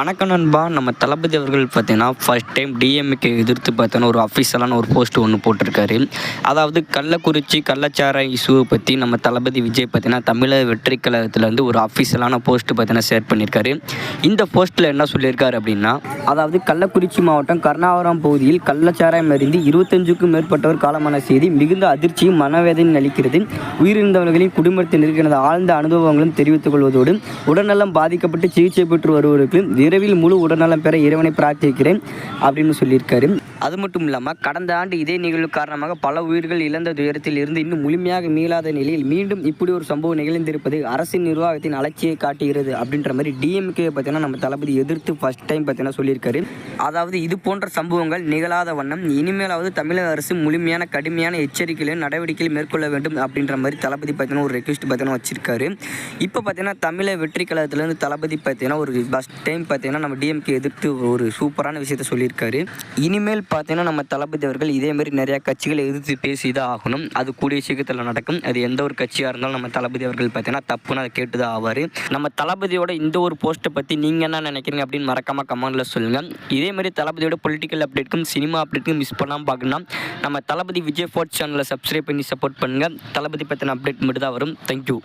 வணக்கம் நண்பா. நம்ம தளபதி அவர்கள் பார்த்தீங்கன்னா ஃபர்ஸ்ட் டைம் டிஎம்கே எதிர்த்து பார்த்தோன்னா ஒரு அஃபிஷியலான ஒரு போஸ்ட் ஒன்று போட்டிருக்காரு. அதாவது கள்ளக்குறிச்சி கள்ளச்சார இஷ்யூவை பற்றி நம்ம தளபதி விஜய் பார்த்தீங்கன்னா தமிழக வெற்றி கழகத்துலேருந்து ஒரு அஃபிஷியலான போஸ்ட்டு பார்த்தீங்கன்னா ஷேர் பண்ணியிருக்காரு. இந்த போஸ்ட்டில் என்ன சொல்லியிருக்காரு அப்படின்னா அதாவது கள்ளக்குறிச்சி மாவட்டம் கர்ணாவரம் பகுதியில் கள்ளச்சாராயம் அறிந்து இருபத்தஞ்சுக்கும் மேற்பட்டவர் காலமான செய்தி மிகுந்த அதிர்ச்சியும் மனவேதனையும் அளிக்கிறது. உயிரிழந்தவர்களின் குடும்பத்தினருக்கு எனது ஆழ்ந்த அனுபவங்களும் தெரிவித்துக் கொள்வதோடு உடல்நலம் பாதிக்கப்பட்டு சிகிச்சை பெற்று வருவதற்கு விரைவில் முழு உடல்நலம் பெற இறைவனை பிரார்த்திக்கிறேன் அப்படின்னு சொல்லியிருக்காரு. அது மட்டும் இல்லாமல் கடந்த ஆண்டு இதே நிகழ்வு காரணமாக பல உயிர்கள் இழந்த துயரத்தில் இருந்து இன்னும் முழுமையாக மீளாத நிலையில் மீண்டும் இப்படி ஒரு சம்பவம் நிகழ்ந்திருப்பது அரசின் நிர்வாகத்தின் அலட்சியை காட்டுகிறது அப்படின்ற மாதிரி டிஎம்கே பார்த்தீங்கன்னா நம்ம தளபதி எதிர்த்து ஃபர்ஸ்ட் டைம் பார்த்தீங்கன்னா சொல்லியிருக்காரு. அதாவது இது போன்ற சம்பவங்கள் நிகழாத வண்ணம் இனிமேலாவது தமிழக அரசு முழுமையான கடுமையான எச்சரிக்கைகளையும் நடவடிக்கைகள் மேற்கொள்ள வேண்டும் அப்படின்ற மாதிரி தளபதி பார்த்தீங்கன்னா ஒரு ரெக்வஸ்ட் பார்த்தீங்கன்னா வச்சிருக்காரு. இப்போ பார்த்தீங்கன்னா தமிழக வெற்றி கழகத்துலேருந்து தளபதி பார்த்தீங்கன்னா ஒரு ஃபஸ்ட் டைம் பார்த்தீங்கன்னா நம்ம டிஎம்கே எதிர்த்து ஒரு சூப்பரான விஷயத்த சொல்லியிருக்காரு. இனிமேல் பார்த்தீங்கன்னா நம்ம தளபதி அவர்கள் இதே மாதிரி நிறையா கட்சிகளை எதிர்த்து பேசி தான் ஆகணும். அது கூடிய சீக்கிரத்தில் நடக்கும். அது எந்த ஒரு கட்சியாக இருந்தாலும் நம்ம தளபதி அவர்கள் பார்த்தீங்கன்னா தப்புன்னு அதை கேட்டு தான் ஆவார். நம்ம தளபதியோட இந்த ஒரு போஸ்ட்டை பற்றி நீங்கள் என்ன நினைக்கிறீங்க அப்படின்னு மறக்காமல் கமெண்டில் சொல்லுங்கள் இதே மாதிரி தளபதியோட பொலிட்டிக்கல் அப்டேட்க்கும் சினிமா அப்டேட்க்கும் மிஸ் பண்ணாமல் பார்க்கணும் நம்ம தளபதி விஜய் ஃபோர்ட் சேனலை சப்ஸ்கிரைப் பண்ணி சப்போர்ட் பண்ணுங்கள் தளபதி பற்றின அப்டேட் மட்டும் தான் வரும் தேங்க்யூ